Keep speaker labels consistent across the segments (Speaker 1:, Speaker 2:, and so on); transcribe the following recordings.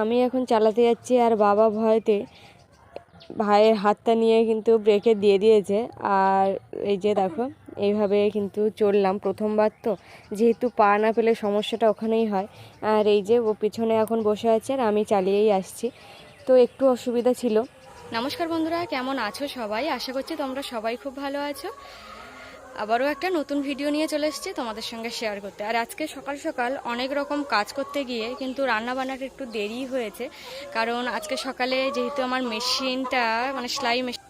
Speaker 1: আমি এখন চালাতে যাচ্ছি আর বাবা ভয়তে ভাইয়ের হাতটা নিয়ে কিন্তু ব্রেকে দিয়ে দিয়েছে। আর এই যে দেখো, এইভাবে কিন্তু চললাম প্রথমবার তো। যেহেতু পা না পেলে সমস্যাটা ওখানেই হয়। আর এই যে ও পিছনে এখন বসে আছে আর আমি চালিয়েই আসছি। তো একটু অসুবিধা ছিল। নমস্কার বন্ধুরা, কেমন আছো সবাই? আশা করছি তোমরা সবাই খুব ভালো আছো। আবারও একটা নতুন ভিডিও নিয়ে চলে এসেছি তোমাদের সঙ্গে শেয়ার করতে। আর আজকে সকাল সকাল অনেক রকম কাজ করতে গিয়ে কিন্তু রান্না বান্নাটা একটু দেরি হয়েছে। কারণ আজকে সকালে যেহেতু আমার মেশিনটা মানে সেলাই মেশিন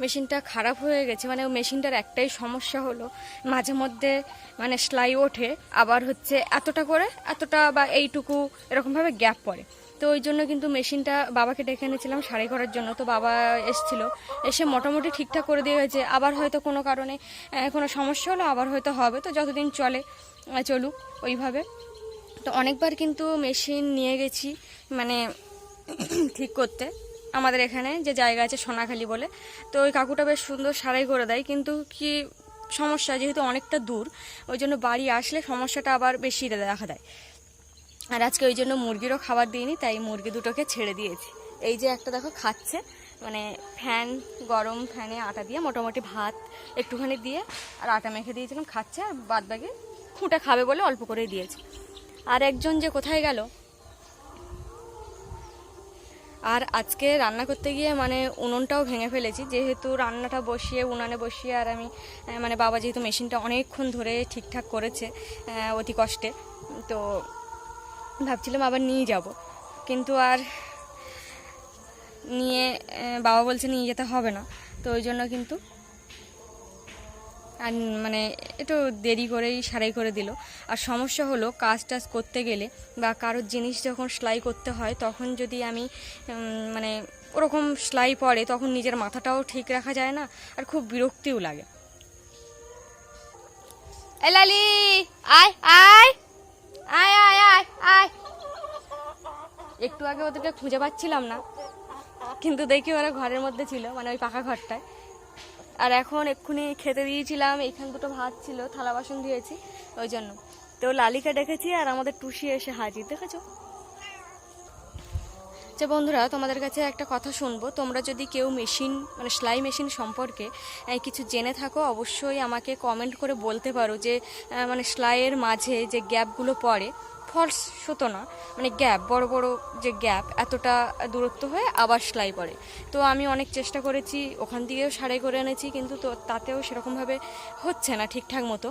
Speaker 1: মেশিনটা খারাপ হয়ে গেছে মানে মেশিনটার একটাই সমস্যা হলো মাঝে মধ্যে মানে সেলাই ওঠে, আবার হচ্ছে এতটা করে, এতটা বা এইটুকু এরকমভাবে গ্যাপ পড়ে। তো ওই জন্য কিন্তু মেশিনটা বাবাকে ডেকে এনেছিলাম সারাই করার জন্য, তো বাবা এসছিল, এসে মোটামুটি ঠিকঠাক করে দিয়ে গেছে, আবার হয়তো কোনো কারণে কোনো সমস্যা হলো, আবার হয়তো হবে, তো যতদিন চলে চলুক ওইভাবে। তো অনেকবার কিন্তু মেশিন নিয়ে গেছি মানে ঠিক করতে। আমাদের এখানে যে জায়গা আছে সোনাখালি বলে। তো ওই কাকুটা বেশ সুন্দর সারাই করে দেয়, কিন্তু কি সমস্যা, যেহেতু অনেকটা দূর, ওই জন্য বাড়ি আসলে সমস্যাটা আবার বেশি দেখা দেয়। আর আজকে ওই জন্য মুরগিরও খাবার দিইনি, তাই মুরগি দুটোকে ছেড়ে দিয়েছি। এই যে একটা দেখো খাচ্ছে মানে ফ্যান, গরম ফ্যানে আটা দিয়ে, মোটামুটি ভাত একটুখানি দিয়ে, আর আটা মেখে দিয়েছিলাম, খাচ্ছে, আর বাদ বাকি খুঁটে খাবে বলে অল্প করেই দিয়েছে। আর একজন যে কোথায় গেল আর আজকে রান্না করতে গিয়ে মানে উনুনটাও ভেঙে ফেলেছি, যেহেতু রান্নাটা বসিয়ে, উনানে বসিয়ে আর আমি মানে বাবা যেহেতু মেশিনটা অনেকক্ষণ ধরে ঠিকঠাক করেছে অতি কষ্টে, তো ভাবছিলাম আবার নিয়ে যাব। কিন্তু আর নিয়ে বাবা বলছে নিয়ে যেতে হবে না, তো ওই জন্য কিন্তু আর মানে একটু দেরি করেই সারাই করে দিল। আর সমস্যা হলো কাজ টাজ করতে গেলে বা কারোর জিনিস যখন সেলাই করতে হয়, তখন যদি আমি মানে ওরকম সেলাই পড়ে তখন নিজের মাথাটাও ঠিক রাখা যায় না আর খুব বিরক্তিও লাগে। এ লালি, আয় আয় আয় আয় আয় আয়। একটু আগে ওদেরকে খুঁজে পাচ্ছিলাম না, কিন্তু দেখি ওরা ঘরের মধ্যে ছিল মানে ওই পাকা ঘরটায়। আর এখন এক্ষুনি খেতে দিয়েছিলাম, এইখানে দুটো ভাত ছিল, থালা বাসন দিয়েছি ওই জন্য। তো লালিকা ডেকেছি আর আমাদের টুসি এসে হাজির, দেখেছ? যে বন্ধুরা, তোমাদের কাছে একটা কথা শুনব। তোমরা যদি কেউ মেশিন মানে সেলাই মেশিন সম্পর্কে কিছু জেনে থাকো, অবশ্যই আমাকে কমেন্ট করে বলতে পারো যে মানে সেলাইয়ের মাঝে যে গ্যাপগুলো পড়ে ফলস সুতো না। মানে গ্যাপ বড় বড় যে গ্যাপ এতটা দূরত্ব হয়ে আবার সেলাই পড়ে তো আমি অনেক চেষ্টা করেছি, ওখান থেকেও সারাই করে এনেছি, কিন্তু তো তাতেও সেরকমভাবে হচ্ছে না ঠিকঠাক মতো।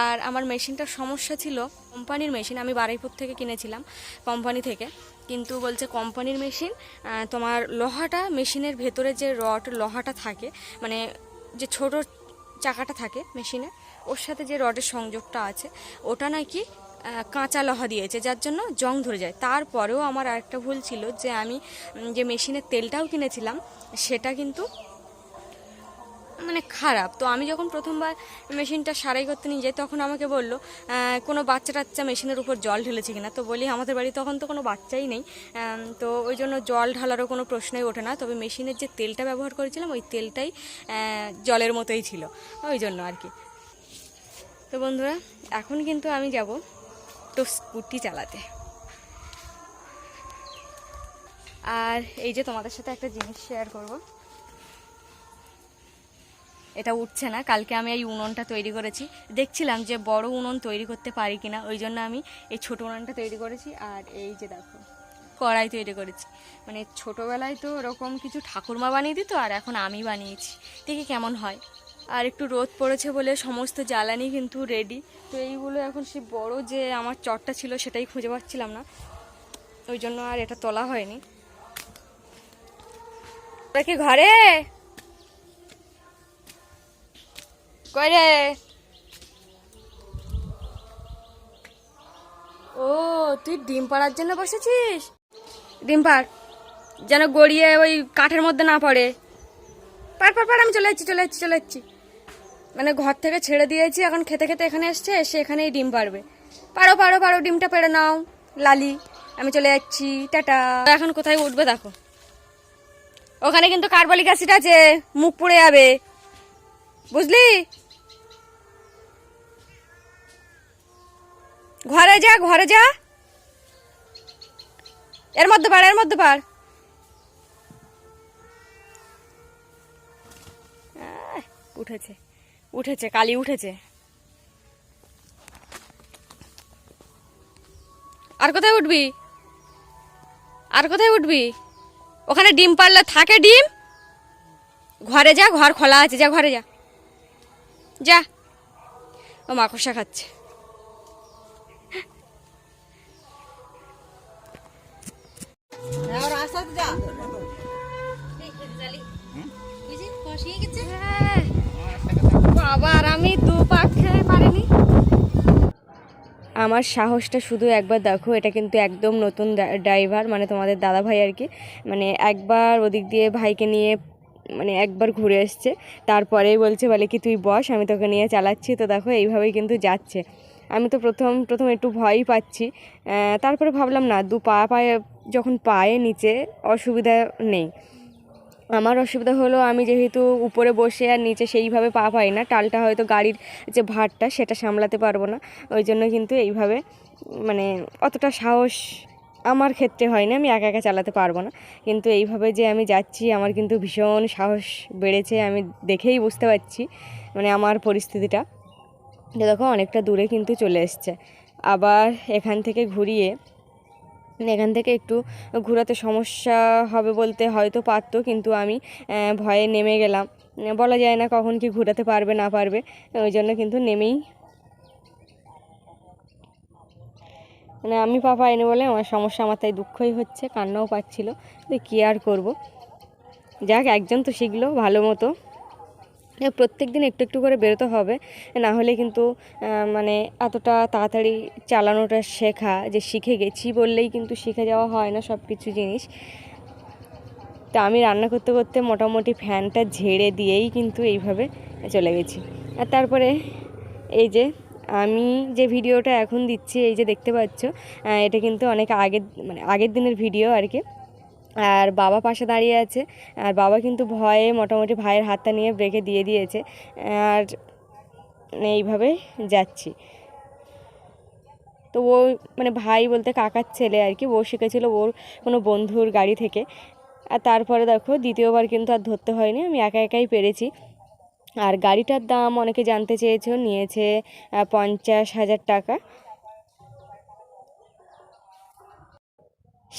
Speaker 1: আর আমার মেশিনটার সমস্যা ছিল, কোম্পানির মেশিন আমি বারাইপুর থেকে কিনেছিলাম, কোম্পানি থেকে। কিন্তু বলছে কোম্পানির মেশিন তোমার লোহাটা, মেশিনের ভেতরে যে রড, লোহাটা থাকে মানে যে ছোট চাকাটা থাকে মেশিনে, ওর সাথে যে রডের সংযোগটা আছে, ওটা নাকি কাঁচা লহা দিয়েছে, যার জন্য জং ধরে যায়। তারপরেও আমার আরেকটা ভুল ছিল যে আমি যে মেশিনের তেলটাও কিনেছিলাম, সেটা কিন্তু মানে খারাপ। তো আমি যখন প্রথমবার মেশিনটা সারাই করতে নিয়ে যাই, তখন আমাকে বলল কোনো বাচ্চা টাচ্চা মেশিনের উপর জল ঢেলেছে কিনা? তো বলি, আমাদের বাড়ি তখন তো কোনো বাচ্চাই নেই। তো ওই জন্য জল ঢালারও কোনো প্রশ্নই ওঠে না। তবে মেশিনের যে তেলটা ব্যবহার করেছিলাম, ওই তেলটাই জলের মতোই ছিল। ওই জন্য আর কি। তো বন্ধুরা, এখন কিন্তু আমি যাব। তো স্কুটি চালাতে। আর এই যে তোমাদের সাথে একটা জিনিস শেয়ার করব। এটা উঠছে না, কালকে আমি এই উনুনটা তৈরি করেছি। দেখছিলাম যে বড় উনুন তৈরি করতে পারি কিনা, ওই জন্য আমি এই ছোট উনুনটা তৈরি করেছি। আর এই যে দেখো, কড়াই তৈরি করেছি। মানে ছোটোবেলায় তো ওরকম কিছু ঠাকুরমা বানিয়ে দিত, আর এখন আমি বানিয়েছি। দেখি কেমন হয়। আর একটু রোদ পড়েছে বলে সমস্ত জ্বালানি কিন্তু রেডি তো এইগুলো এখন সে বড় যে আমার চটটা ছিল সেটাই খুঁজে পাচ্ছিলাম না। ওই জন্য আর এটা তোলা হয়নি। তোরা কি ঘরে? কই রে? ও, তুই ডিম পাড়ার জন্য বসেছিস? ডিম পাড়, যেন গড়িয়ে ওই কাঠের মধ্যে না পড়ে। পার পার পার আমি চলে যাচ্ছি চলে যাচ্ছি চলে যাচ্ছি। মানে ঘর থেকে ছেড়ে দিয়েছি, এখন খেতে খেতে এখানে এসছে, এসে এখানেই ডিম পারবে পারো পারো পারো, ডিমটা পেড়ে নাও, লালি। আমি চলে যাচ্ছি, টাটা। এখন কোথায় উঠবে দেখো। ওখানে কিন্তু কার্বলিক অ্যাসিড আছে, মুখ পুড়ে যাবে। বুঝলি? ঘরে যা ঘরে যা। এর মধ্যে পার, এর মধ্যে পার। উঠেছে। উঠেছে কালি উঠেছে। আর কোথায় উঠবি? আর কোথায় উঠবি? ওখানে ডিম পারলে থাকে ডিম? ঘরে যা ঘর খোলা আছে যা ঘরে যা। যা। ও মাকড়সা খাচ্ছে। হ্যাঁ। বাবা আর আমি দু পাক খেয়ে পারিনি আমার সাহসটা শুধু একবার দেখো, এটা কিন্তু একদম নতুন ড্রাইভার মানে তোমাদের দাদা ভাই আর কি। মানে একবার ওদিক দিয়ে ভাইকে নিয়ে মানে একবার ঘুরে এসছে, তারপরেই বলছে, বলে কি, তুই বস, আমি তোকে নিয়ে চালাচ্ছি। তো দেখো, এইভাবেই কিন্তু যাচ্ছে। আমি তো প্রথম প্রথম একটু ভয়ই পাচ্ছি। তারপরে ভাবলাম, না, দু পা পায়ে, যখন পায়ে নিচে, অসুবিধা নেই। আমার অসুবিধা হলো আমি যেহেতু উপরে বসে আর নিচে সেইভাবে পা পাই না, টালটা হয়তো গাড়ির যে ভারটা সেটা সামলাতে পারব না। ওই জন্য কিন্তু এইভাবে মানে অতটা সাহস আমার ক্ষেত্রে হয় না আমি একা একা চালাতে পারব না। কিন্তু এইভাবে যে আমি যাচ্ছি, আমার কিন্তু ভীষণ সাহস বেড়েছে, আমি দেখেই বুঝতে পারছি মানে আমার পরিস্থিতিটা। দেখো, অনেকটা দূরে কিন্তু চলে এসছে। আবার এখান থেকে ঘুরিয়ে এখান থেকে একটু ঘোরাতে সমস্যা হবে বলতে হয়তো পারতো, কিন্তু আমি ভয়ে নেমে গেলাম। বলা যায় না কখন কি ঘোরাতে পারবে, না পারবে, ওই জন্য কিন্তু নেমেই। মানে আমি পাপা এনে বলে, আমার সমস্যা, আমার তাই দুঃখই হচ্ছে, কান্নাও পাচ্ছিল তো কী আর করব? যাক, একজন তো শিখলো ভালো মতো। প্রত্যেক দিন একটু একটু করে বেরোতে হবে, না হলে কিন্তু মানে এতটা তাড়াতাড়ি চালানোটা শেখা, যে শিখে গেছি বললেই কিন্তু শিখে যাওয়া হয় না সব কিছু জিনিস। তা আমি রান্না করতে করতে মোটামুটি ফ্যানটা ঝেড়ে দিয়েই কিন্তু এইভাবে চলে গেছি। আর তারপরে এই যে আমি যে ভিডিওটা এখন দিচ্ছি, এই যে দেখতে পাচ্ছ এটা কিন্তু অনেক আগের মানে আগের দিনের ভিডিও আর কি। আর বাবা পাশে দাঁড়িয়ে আছে। আর বাবা কিন্তু ভয়ে মোটামুটি ভাইয়ের হাতটা নিয়ে ব্রেকে দিয়ে দিয়েছে। আর এইভাবে যাচ্ছি। তো ও মানে ভাই বলতে কাকার ছেলে আর কি, ও শিখেছিল ওর কোনো বন্ধুর গাড়ি থেকে। আর তারপরে দেখো দ্বিতীয়বার কিন্তু আর ধরতে হয়নি, আমি একা একাই পেরেছি। আর গাড়িটার দাম অনেকে জানতে চেয়েছে, নিয়েছে পঞ্চাশ হাজার টাকা।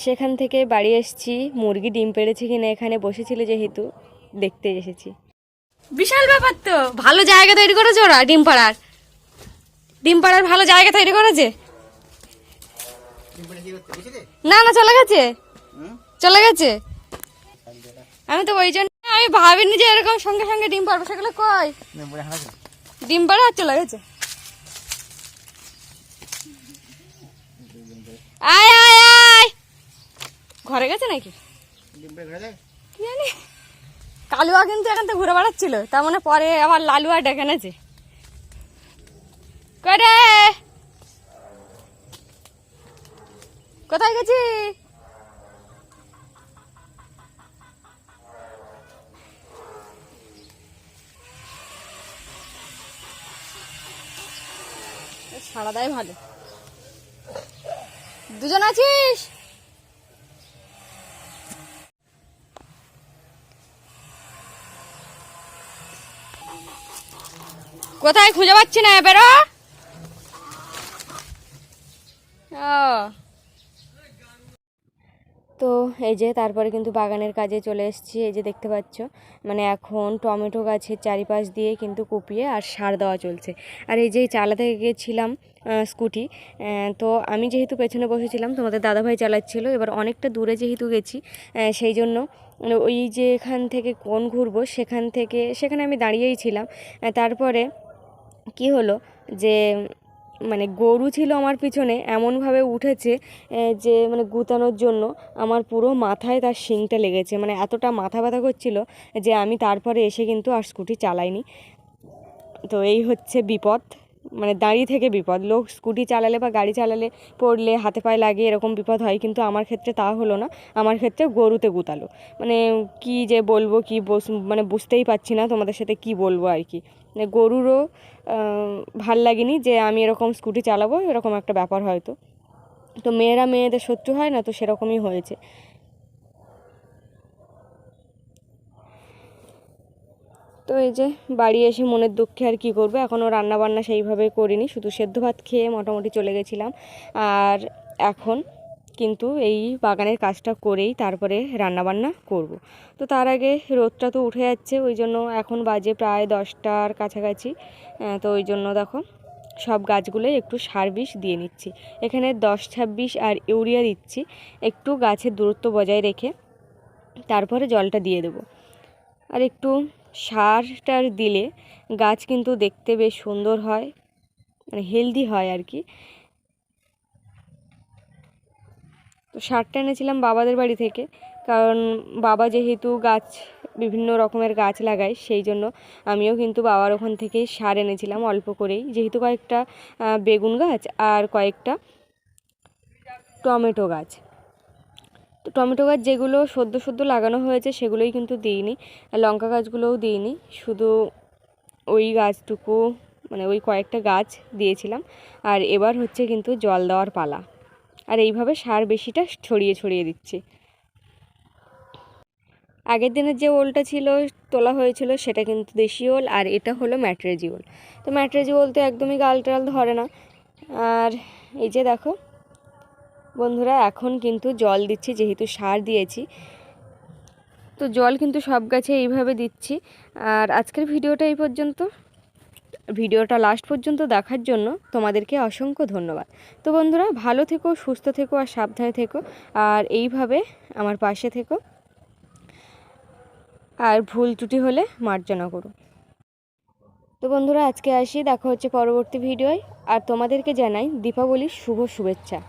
Speaker 1: সেখান থেকে বাড়ি এসেছি মুরগি ডিম পেড়েছে কিনা এখানে বসেছিল যেহেতু দেখতে এসেছি। বিশাল ব্যাপার তো। ভালো জায়গা তৈরি করেছে ওরা ডিম পাড়ার। ডিম পাড়ার ভালো জায়গা তৈরি করেছে? না না, চলে গেছে? চলে গেছে? আমি তো ওই জন্য আমি ভাবিনি যে এরকম সঙ্গে সঙ্গে ডিম পাড়বো, সেগুলো কই? ডিম পাড়া আর চলে গেছে। আয় আয়। গেছে নাকি? জানি। কালুয়া কিন্তু এখান থেকে ঘুরে বেড়াচ্ছিল তার মানে পরে আবার লালুয়া ডেকে করে কোথায় গেছি? সারা দেয় ভালো। দুজন আছিস? কোথায় খুঁজে পাচ্ছি না বেরো তো এই যে তারপরে কিন্তু বাগানের কাজে চলে এসেছি, এই যে দেখতে পাচ্ছ। মানে এখন টমেটো গাছের চারিপাশ দিয়ে কিন্তু কুপিয়ে আর সার দেওয়া চলছে। আর এই যে চালাতে গিয়েছিলাম স্কুটি তো আমি যেহেতু পেছনে বসেছিলাম, তোমাদের দাদাভাই চালাচ্ছিল, এবার অনেকটা দূরে যেহেতু গেছি সেই জন্য ওই যে এখান থেকে কোন ঘুরবো, সেখান থেকে, সেখানে আমি দাঁড়িয়েই ছিলাম। তারপরে কি হলো যে মানে গরু ছিল আমার পিছনে, এমনভাবে উঠেছে যে মানে গুতানোর জন্য আমার পুরো মাথায় তার শিংটা লেগেছে। মানে এতটা মাথা ব্যথা করছিল যে আমি তারপরে এসে কিন্তু আর স্কুটি চালাইনি। তো এই হচ্ছে বিপদ। মানে দাঁড়িয়ে থেকে বিপদ। লোক স্কুটি চালালে বা গাড়ি চালালে পড়লে হাতে পায়ে লাগে, এরকম বিপদ হয়। কিন্তু আমার ক্ষেত্রে তা হলো না। আমার ক্ষেত্রে গরুতে গুতালো। মানে কি যে বলব, কি মানে বুঝতেই পারছি না তোমাদের সাথে কি বলব আর কি। মানে গরুরও ভালো লাগেনি যে আমি এরকম স্কুটি চালাবো, এরকম একটা ব্যাপার হয়তো। তো মেয়েরা মেয়েদের শত্রু হয় না, তো সেরকমই হয়েছে। তো এই যে বাড়ি এসে মনের দুঃখে আর কি করব? এখনও রান্না বান্না সেইভাবে করিনি, শুধু সেদ্ধ ভাত খেয়ে মোটামুটি চলে গেছিলাম। আর এখন কিন্তু এই বাগানের কাজটা করেই তারপরে রান্নাবান্না করব। তো তার আগে রোদটা তো উঠে যাচ্ছে, ওই জন্য এখন বাজে প্রায় দশটার কাছাকাছি। তো ওই জন্য দেখো সব গাছগুলোই একটু সার বিষ দিয়ে নিচ্ছি। এখানে দশ ছাব্বিশ আর ইউরিয়া দিচ্ছি, একটু গাছের দূরত্ব বজায় রেখে তারপরে জলটা দিয়ে দেবো। আর একটু সার টার দিলে গাছ কিন্তু দেখতে বেশ সুন্দর হয় মানে হেলদি হয় আর কি। তো সারটা এনেছিলাম বাবাদের বাড়ি থেকে, কারণ বাবা যেহেতু গাছ, বিভিন্ন রকমের গাছ লাগায়, সেই জন্য আমিও কিন্তু বাবার ওখান থেকেই সার এনেছিলাম অল্প করেই। যেহেতু কয়েকটা বেগুন গাছ আর কয়েকটা টমেটো গাছ। টমেটো গাছ যেগুলো সদ্য সদ্য লাগানো হয়েছে সেগুলোই কিন্তু দিইনি, আর লঙ্কা গাছগুলোও দিইনি। শুধু ওই গাছটুকু মানে ওই কয়েকটা গাছ দিয়েছিলাম, আর এবার হচ্ছে কিন্তু জল দেওয়ার পালা। আর এইভাবে সার বেশিটা ছড়িয়ে ছড়িয়ে দিচ্ছি। আগের দিনের যে ওলটা ছিল, তোলা হয়েছিল সেটা কিন্তু দেশি ওল, আর এটা হলো ম্যাট্রেজি ওল। তো ম্যাট্রেজি ওল তো একদমই গাল টাল ধরে না। আর এই যে দেখো বন্ধুরা, এখন কিন্তু জল দিচ্ছি, যেহেতু সার দিয়েছি। তো জল কিন্তু সব গাছে এইভাবে দিচ্ছি। আর আজকের ভিডিওটা এই পর্যন্ত। ভিডিওটা লাস্ট পর্যন্ত দেখার জন্য তোমাদেরকে অসংখ্য ধন্যবাদ। তো বন্ধুরা, ভালো থেকো, সুস্থ থেকো আর সাবধানে থেকো। আর এইভাবে আমার পাশে থেকো। আর ভুল ত্রুটি হলে মার্জনা করো। তো বন্ধুরা, আজকে আসি। দেখা হচ্ছে পরবর্তী ভিডিওয়। আর তোমাদেরকে জানাই দীপাবলির শুভ শুভেচ্ছা।